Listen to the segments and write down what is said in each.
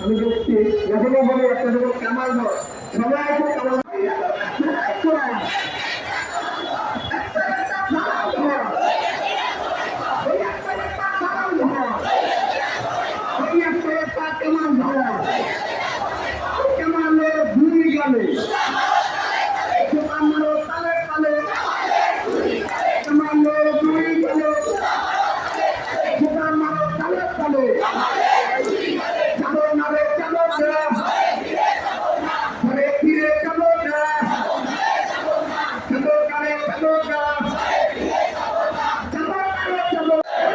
আমি দেখছি এখনও বলে একটা যখন কামাল ধর সবাই খুব কামাল চলো না রে চলো না ঘরে ফিরে চলো না চলো না রে চলো না চলো না রে চলো খাবে তো কেউ খাবে না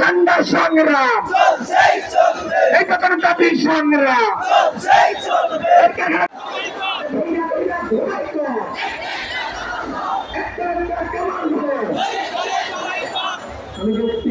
ঝান্ডা সংগ্রাম। এটা কোন জাতির সংগ্রাম। আমি দেখছি